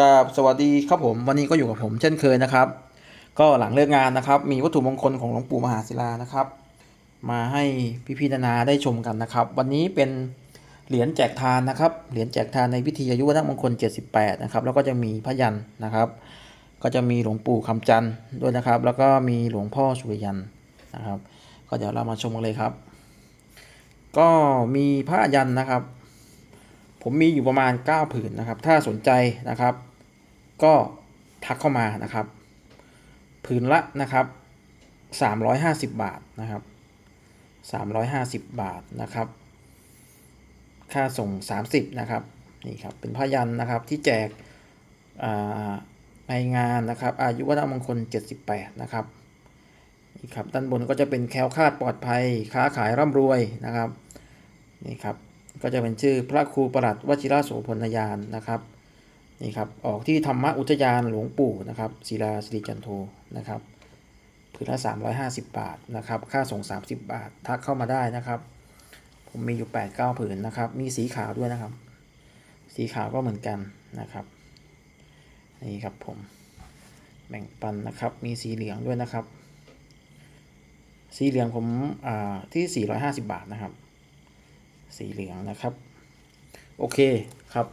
กับสวัสดีครับผมวันนี้ก็อยู่กับผมเช่นเคยนะครับ ก็หลังเลิกงานนะครับ มีวัตถุมงคลของหลวงปู่มหาศิลานะครับ มาให้พี่ๆนานาได้ชมกันนะครับ วันนี้เป็นเหรียญแจกทานนะครับเหรียญแจกทานในพิธีอายุวัฒนมงคล 78 นะครับ แล้วก็จะมีพระยันนะครับ ก็จะมีหลวงปู่คำจันทร์ด้วยนะครับ แล้วก็มีหลวงพ่อสุริยันนะครับ ก็เดี๋ยวเรามาชมกันเลยครับ ก็มีพระยันนะครับ ผมมีอยู่ประมาณ 9 ผืนนะครับ ถ้าสนใจนะครับ ก็ทักเข้ามานะครับ ผืนละนะครับ 350 บาทนะครับ 350 บาทนะครับ ค่าส่ง 30 นะครับนี่ครับเป็นผ้ายันนะครับที่แจกในงานนะครับ อายุวัฒนมงคล 78 นะครับนี่ครับด้านบนก็จะเป็นแคล้วคลาดปลอดภัย ค้าขายร่ำรวยนะครับนี่ครับ ก็จะเป็นชื่อพระครูประหลัดวชิระโสพลยานนะครับนี่ครับออกที่ธรรมอุทยานหลวงปู่นะครับศิลาสิริจันโทนะครับผืนละ 350 บาทนะครับค่าส่ง 30 บาท ทักเข้ามาได้นะครับ ผมมีอยู่ 8 9 ผืนนะครับ มีสีขาวด้วยนะครับ สีขาวก็เหมือนกันนะครับนี่ครับผมแบ่งปันนะครับมีสีเหลืองด้วยนะครับ สีเหลืองผมอ่าที่ 450 บาทนะครับ สีเหลืองนะครับ โอเคครับ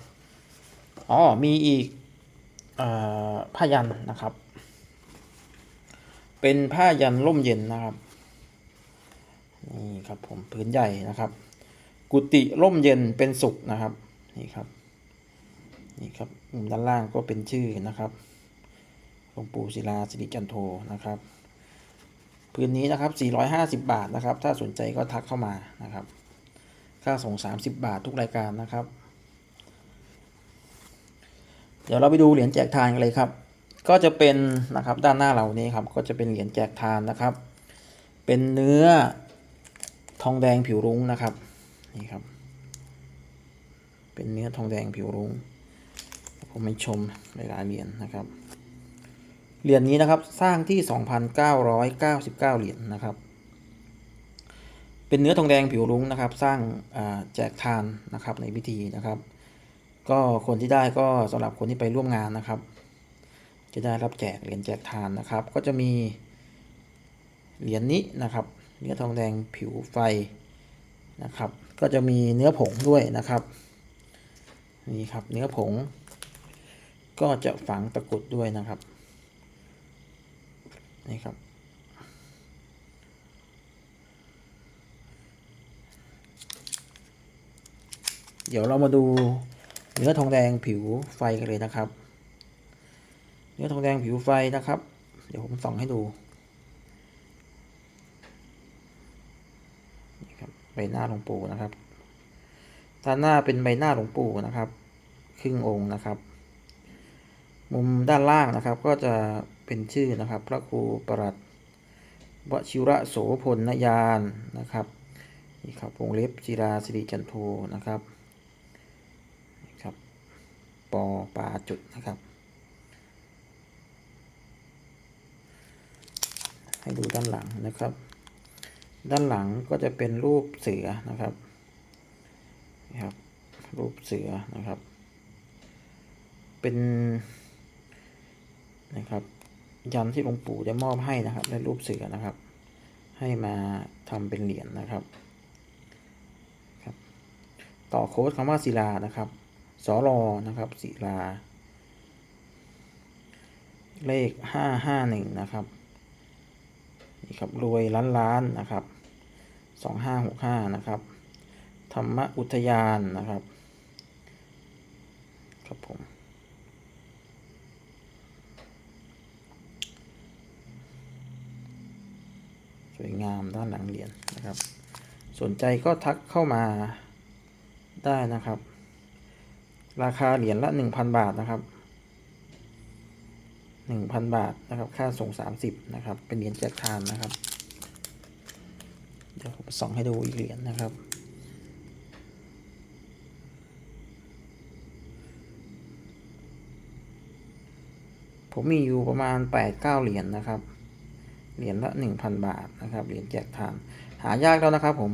อ๋อมีอีกอผ้ายันนะครับ เป็นผ้ายันร่มเย็นนะครับนี่ครับผมพื้นใหญ่นะครับ กุฏิร่มเย็นเป็นสุขนะครับนี่ครับนี่ครับมุมด้านล่างก็เป็นชื่อนะครับหลวงปู่ศิลาสิริจันโทนะครับพื้นนี้นะครับ 450 บาทนะครับ ถ้าสนใจก็ทักเข้ามานะครับ ค่าส่ง 30 บาททุกรายการนะครับ เดี๋ยวเราไปดูเหรียญแจกทานกันเลยครับ ก็จะเป็นนะครับด้านหน้าเรานี่ครับก็จะเป็นเหรียญแจกทานนะครับ เป็นเนื้อทองแดงผิวรุ้งนะครับนี่ครับ เป็นเนื้อทองแดงผิวรุ้งผมให้ชมหลายๆเหรียญนะครับเหรียญนี้นะครับสร้างที่ 2,999 เหรียญนะครับ เป็นเนื้อทองแดงผิวรุ้งนะครับ สร้างแจกทานนะครับในพิธีนะครับ ก็คนที่ได้ก็สำหรับคนที่ไปร่วมงานนะครับ จะได้รับแจกเหรียญแจกทานนะครับ ก็จะมีเหรียญนี้นะครับเนื้อทองแดงผิวไฟนะครับ ก็จะมีเนื้อผงด้วยนะครับนี่ครับเนื้อผง ก็จะฝังตะกรุดด้วยนะครับนี่ครับ เดี๋ยวเรามาดูเนื้อทองแดงผิวไฟกันเลยนะครับ เนื้อทองแดงผิวไฟนะครับ เดี๋ยวผมส่องให้ดูนี่ครับใบหน้าหลวงปู่นะครับด้านหน้าเป็นใบหน้าหลวงปู่นะครับ ครึ่งองค์นะครับ มุมด้านล่างนะครับ ก็จะเป็นชื่อนะครับ พระครูประหลัดวชิระโสพลนยานนะครับนี่ครับวงเล็บจิราสิริจันโทนะครับ ปอปลาจุดนะครับ ให้ดูด้านหลังนะครับ ด้านหลังก็จะเป็นรูปเสือนะครับนี่ครับ รูปเสือนะครับ เป็นนะครับ ยันที่หลวงปู่ได้มอบให้นะครับในรูปเสือนะครับ ให้มาทำเป็นเหรียญนะครับต่อโค้ดคำว่าศิลานะครับ สรอนะครับศิลา เลขห้าห้าหนึ่งนะครับนี่ครับรวยล้านล้านนะครับสองห้าหกห้านะครับ ธรรมอุทยานนะครับ ครับผมสวยงามด้านหลังเหรียญนะครับ สนใจก็ทักเข้ามาได้นะครับ ราคาเหรียญละ 1,000 บาทนะครับ 1,000 บาทนะครับ ค่าส่ง 30 นะครับ เป็นเหรียญแจกทานนะครับ เดี๋ยวผมส่องให้ดูอีกเหรียญนะครับผมมีอยู่ประมาณ 8-9 เหรียญนะครับ เหรียญละ 1,000 บาทนะครับ เหรียญแจกทาน หายากแล้วนะครับผม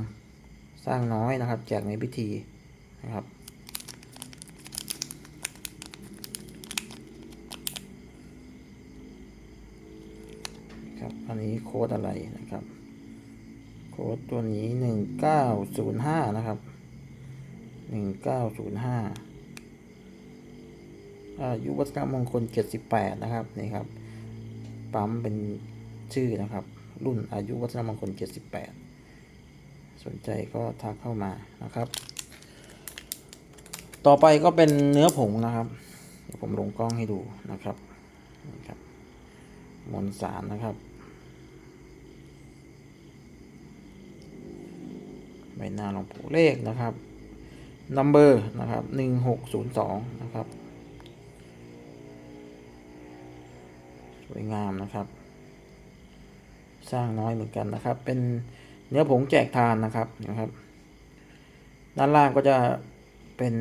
สร้างน้อยนะครับ แจกในพิธีนะครับ อั นี้โค้ดอะไรนะครับ โค้ดตัวนี้หนึ่งเก้าศูนย์ห้านะครับหนึ่งเก้าศูนย์ห้าอายุวัฒนมงคลเจ็ดสิบแปดนะครับนี่ครับ ปั๊มเป็นชื่อนะครับ รุ่นอายุวัฒนมงคลเจ็ดสิบแปดสนใจก็ทักเข้ามานะครับ ต่อไปก็เป็นเนื้อผงนะครับผมลงกล้องให้ดูนะครับนี่ครับมวลสารนะครับ ใบหน้าหลวงปู่เลขนะครับนัมเบอร์นะครับหนึ่งหกศูนย์สองนะครับ สวยงามนะครับ สร้างน้อยเหมือนกันนะครับ เป็นเนื้อผงแจกทานนะครับนะครับ ด้านล่างก็จะเป็น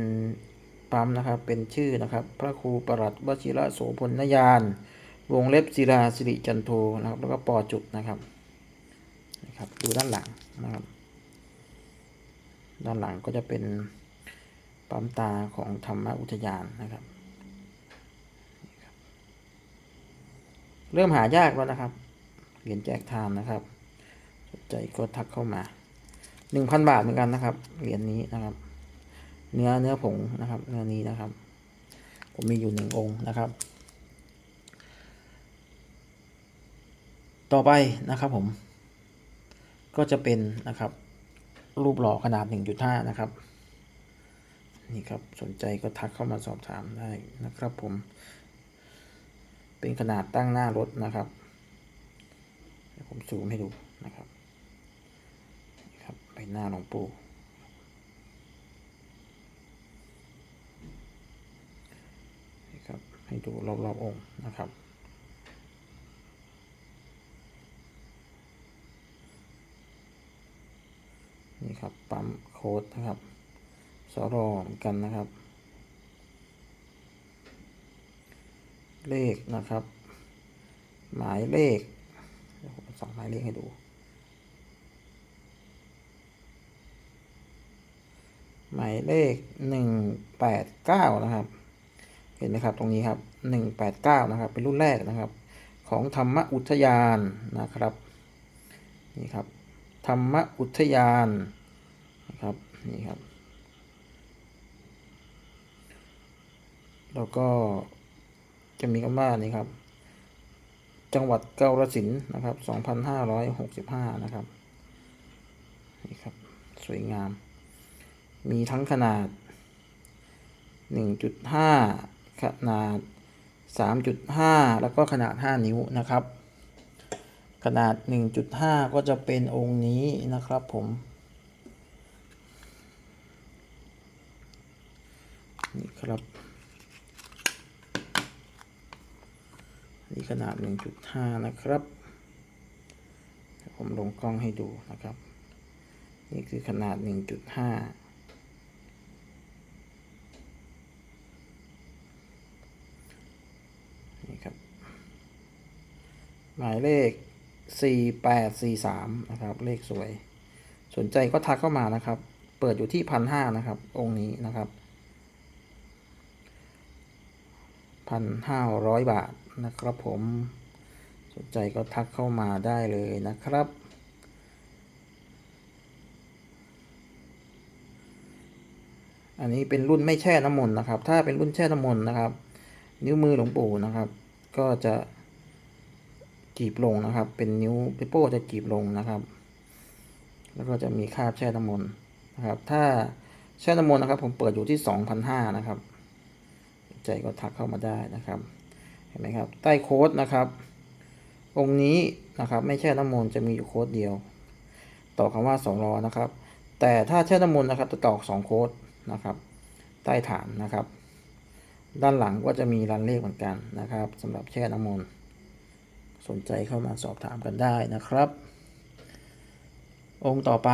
ปั๊มนะครับ เป็นชื่อนะครับ พระครูประหลัดวชิระโสพลนยาน วงเล็บศิลาสิริจันโทนะครับ แล้วก็ปอจุดนะครับนะครับ ดูด้านหลังนะครับ ด้านหลังก็จะเป็นปั๊มตาของธรรมอุทยานนะครับ เริ่มหายากแล้วนะครับ เหรียญแจกทานนะครับสนใจก็ทักเข้ามาหนึ่งพันบาทเหมือนกันนะครับ เหรียญนี้นะครับ เนื้อเนื้อผงนะครับ เนื้อนี้นะครับ ผมมีอยู่หนึ่งองค์นะครับ ต่อไปนะครับผม ก็จะเป็นนะครับ รูปหล่อขนาด 1.5 นะครับ นี่ครับสนใจก็ทักเข้ามาสอบถามได้นะครับผม เป็นขนาดตั้งหน้ารถนะครับเดี๋ยวผมซูมให้ดูนะครับนี่ครับใบหน้าหลวงปู่นี่ครับให้ดูรอบๆองค์นะครับ ครับปั๊มโค้ดนะครับสรอเหมือนกันนะครับ เลขนะครับ หมายเลขสองหมายเลขให้ดู หมายเลขหนึ่งแปดเก้านะครับ เห็นไหมครับตรงนี้ครับหนึ่งแปดเก้านะครับ เป็นรุ่นแรกนะครับ ของธรรมอุทยานนะครับ นี่ครับ ธรรมอุทยาน ครับนี่ครับ แล้วก็จะมีคำว่านี่ครับ จังหวัดเกาฬสินธุ์นะครับ2565นะครับนี่ครับ สวยงาม มีทั้งขนาด1.5ขนาด3.5แล้วก็ขนาด5นิ้วนะครับ ขนาด1.5ก็จะเป็นองค์นี้นะครับผม นี่ครับนี่ขนาด 1.5 นะครับผมลงกล้องให้ดูนะครับ นี่คือขนาด 1.5นี่ครับหมายเลข 4843 นะครับ เลขสวย สนใจก็ทักเข้ามานะครับ เปิดอยู่ที่พันห้านะครับ องค์นี้นะครับ พันห้าร้อยบาทนะครับผมสนใจก็ทักเข้ามาได้เลยนะครับ อันนี้เป็นรุ่นไม่แช่น้ำมนต์นะครับ ถ้าเป็นรุ่นแช่น้ำมนต์นะครับ นิ้วมือหลวงปู่นะครับ ก็จะจีบลงนะครับ เป็นนิ้วปโป้จะจีบลงนะครับ แล้วก็จะมีคาบแช่น้ำมนต์นะครับ ถ้าแช่น้ำมนต์นะครับ ผมเปิดอยู่ที่ 2,500นะครับ ใจก็ทักเข้ามาได้นะครับ เห็นไหมครับ ใต้โค้ดนะครับ องค์นี้นะครับไม่แช่น้ำมนต์จะมีอยู่โค้ดเดียว ต่อคำว่าสองรอนะครับ แต่ถ้าแช่น้ำมนต์นะครับจะตอกสองโค้ดนะครับ ใต้ฐานนะครับ ด้านหลังก็จะมีรันเลขเหมือนกันนะครับสำหรับแช่น้ำมนต์สนใจเข้ามาสอบถามกันได้นะครับ องค์ต่อไป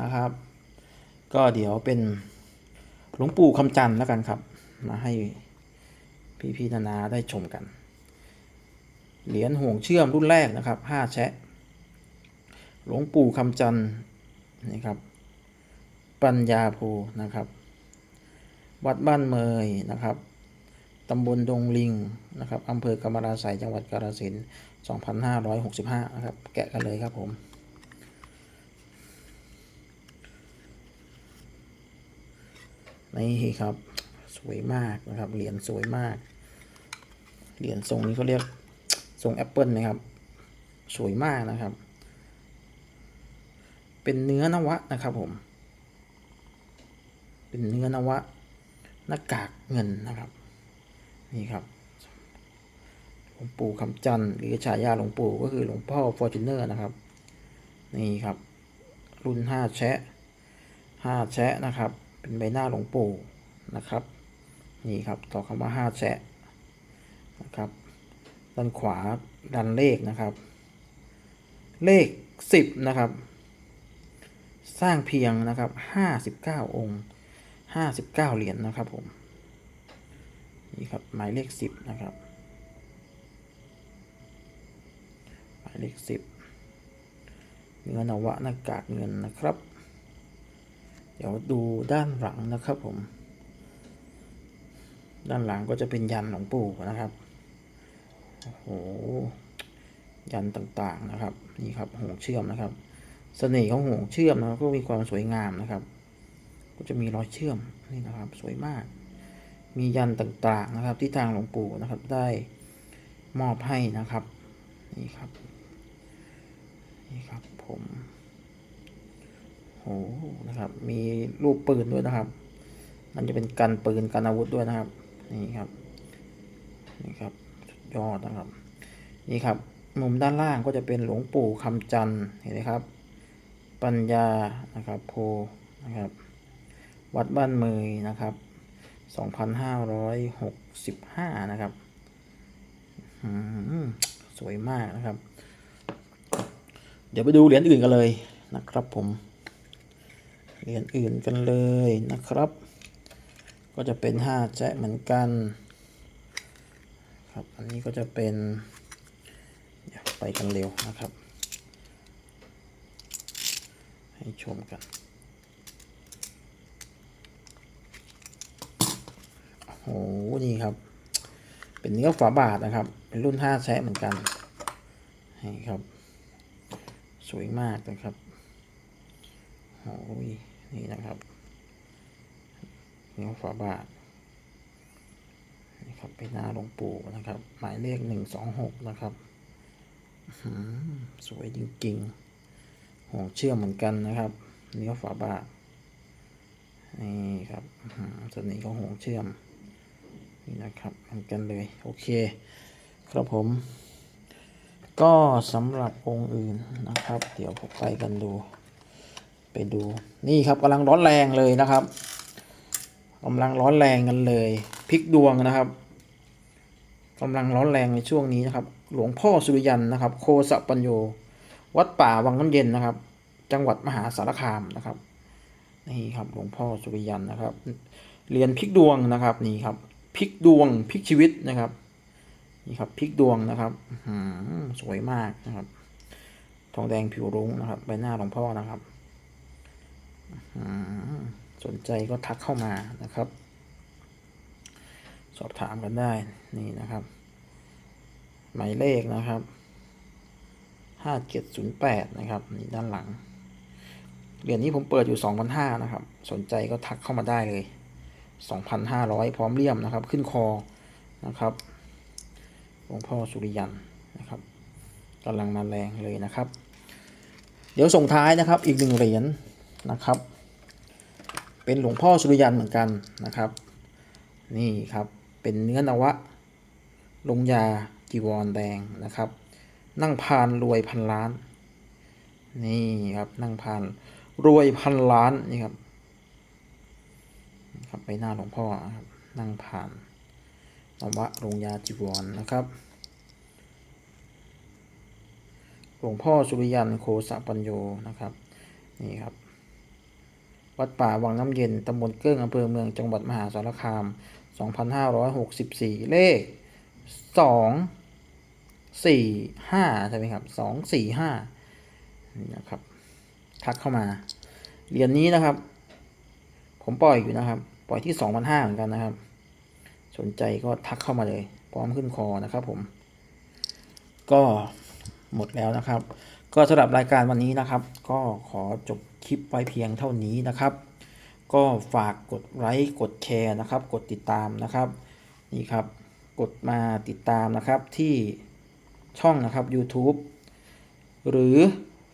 นะครับ ก็เดี๋ยวเป็นหลวงปู่คำจันทร์แล้วกันครับ มาให้ พี่ๆนานาได้ชมกัน เหรียญห่วงเชื่อมรุ่นแรกนะครับห้าแชะ หลวงปู่คำจันทร์นี่ครับ ปัญญาภูนะครับ วัดบ้านเมยนะครับตำบลดงลิงนะครับอำเภอกำมะลาไสยจังหวัดกาฬสินธุ์2565 นะครับ แกะกันเลยครับผมนี่ครับ สวยมากนะครับ เหรียญสวยมาก เหรียญทรงนี้เขาเรียกทรงแอปเปิลนะครับ สวยมากนะครับ เป็นเนื้อนวะนะครับผม เป็นเนื้อนวะ หน้ากากเงินนะครับ นี่ครับหลวงปู่คำจันทร์หรือฉายาหลวงปู่ก็คือหลวงพ่อฟอร์จูเนอร์นะครับ นี่ครับ รุ่นห้าแชะห้าแชะนะครับ เป็นใบหน้าหลวงปู่นะครับ นี่ครับต่อคำว่าห้าแชะ นะครับ ด้านขวาดันเลขนะครับ เลขสิบนะครับ สร้างเพียงนะครับห้าสิบเก้าองค์ห้าสิบเก้าเหรียญนะครับผมนี่ครับหมายเลขสิบนะครับ หมายเลขสิบเนื้อนวะหน้ากากเงินนะครับ เดี๋ยวดูด้านหลังนะครับผม ด้านหลังก็จะเป็นยันหลวงปู่นะครับ โอ้โห ยันต่างๆนะครับ นี่ครับหงเชื่อมนะครับ เสน่ห์ของหงเชื่อมนะก็มีความสวยงามนะครับ ก็จะมีรอยเชื่อมนี่นะครับ สวยมาก มียันต่างๆนะครับ ที่ทางหลวงปู่นะครับได้มอบให้นะครับ นี่ครับ นี่ครับผมโอ้นะครับ มีรูปปืนด้วยนะครับ มันจะเป็นกันปืนกันอาวุธด้วยนะครับ นี่ครับ นี่ครับ ยอดนะครับ นี่ครับ มุมด้านล่างก็จะเป็นหลวงปู่คำจันทร์เห็นไหมครับ ปัญญานะครับโพนะครับ วัดบ้านเมยนะครับ 2565 นะครับอืมสวยมากนะครับ เดี๋ยวไปดูเหรียญอื่นกันเลยนะครับผม เหรียญอื่นกันเลยนะครับ ก็จะเป็นห้าแจ๊ะเหมือนกัน ครับอันนี้ก็จะเป็นไปกันเร็วนะครับ ให้ชมกันโอ้โหนี่ครับ เป็นเนื้อฝาบาทนะครับ เป็นรุ่นห้าแชะเหมือนกันนี่ครับ สวยมากนะครับโอ้ยนี่นะครับเนื้อฝาบาท นี่ครับเป็นหน้าหลวงปู่นะครับ หมายเลขหนึ่งสองหกนะครับอื้อหือสวยจริงๆห่วงเชื่อมเหมือนกันนะครับเนื้อฝาบาทนี่ครับส่วนนี้ก็ห่วงเชื่อมนี่นะครับเหมือนกันเลยโอเค ครับผม ก็สำหรับองค์อื่นนะครับ เดี๋ยวผมไปกันดู ไปดูนี่ครับกำลังร้อนแรงเลยนะครับกำลังร้อนแรงกันเลยพลิกดวงนะครับ กำลังร้อนแรงในช่วงนี้นะครับ หลวงพ่อสุริยันนะครับ โคสะปัญโย วัดป่าวังน้ำเย็นนะครับ จังหวัดมหาสารคามนะครับ นี่ครับหลวงพ่อสุริยันนะครับ เรียนพลิกดวงนะครับนี่ครับพลิกดวงพลิกชีวิตนะครับ นี่ครับพลิกดวงนะครับสวยมากนะครับ ทองแดงผิวรุ้งนะครับ ใบหน้าหลวงพ่อนะครับสนใจก็ทักเข้ามานะครับ สอบถามกันได้นี่นะครับ หมายเลขนะครับห้าเจ็ดศูนย์แปดนะครับนี่ด้านหลังเหรียญนี้ผมเปิดอยู่สองพันห้านะครับ สนใจก็ทักเข้ามาได้เลยสองพันห้าร้อยพร้อมเลี่ยมนะครับ ขึ้นคอนะครับหลวงพ่อสุริยันนะครับกำลังมาแรงเลยนะครับ เดี๋ยวส่งท้ายนะครับอีกหนึ่งเหรียญนะครับ เป็นหลวงพ่อสุริยันเหมือนกันนะครับ นี่ครับ เป็นเนื้อนวะ ลงยาจีวรแดงนะครับ นั่งพานรวยพันล้าน นี่ครับนั่งพานรวยพันล้านนี่ครับครับไปหน้าหลวงพ่อนะครับนั่งพานนวะลงยาจีวรนะครับหลวงพ่อสุริยันโคสะปัญโยนะครับนี่ครับ วัดป่าวังน้ำเย็นตำบลเกิ้งอำเภอเมืองจังหวัดมหาสารคาม 2564 เลข 2 4 5 ใช่ไหมครับ 2 4 5นี่นะครับ ทักเข้ามา เหรียญนี้นะครับ ผมปล่อยอยู่นะครับ ปล่อยที่ 2,500เหมือนกันนะครับ สนใจก็ทักเข้ามาเลย พร้อมขึ้นคอนะครับผม ก็หมดแล้วนะครับ ก็สำหรับรายการวันนี้นะครับ ก็ขอจบคลิปไว้เพียงเท่านี้นะครับ ก็ฝากกดไลค์กดแชร์นะครับ กดติดตามนะครับนี่ครับ กดมาติดตามนะครับที่ช่องนะครับ YouTube หรือ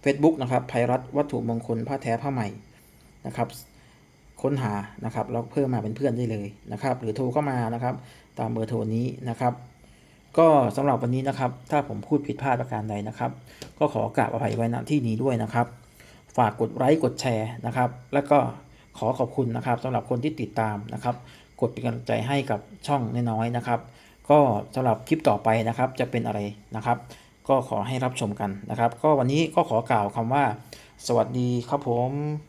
Facebook นะครับภัยรัฐวัตถุมงคลผ้าแท้ผ้าใหม่นะครับค้นหานะครับแล้วเพิ่มมาเป็นเพื่อนได้เลยนะครับ หรือโทรเข้ามานะครับ ตามเบอร์โทรนี้นะครับ ก็สำหรับวันนี้นะครับ ถ้าผมพูดผิดพลาดประการใดนะครับ ก็ขอกราบอภัยไว้ณที่นี้ด้วยนะครับ ฝากกดไลค์กดแชร์นะครับ แล้วก็ ขอขอบคุณนะครับสำหรับคนที่ติดตามนะครับ กดเป็นกำลังใจให้กับช่องน้อยๆนะครับ ก็สำหรับคลิปต่อไปนะครับจะเป็นอะไรนะครับ ก็ขอให้รับชมกันนะครับ ก็วันนี้ก็ขอกล่าวคำว่า สวัสดีครับผม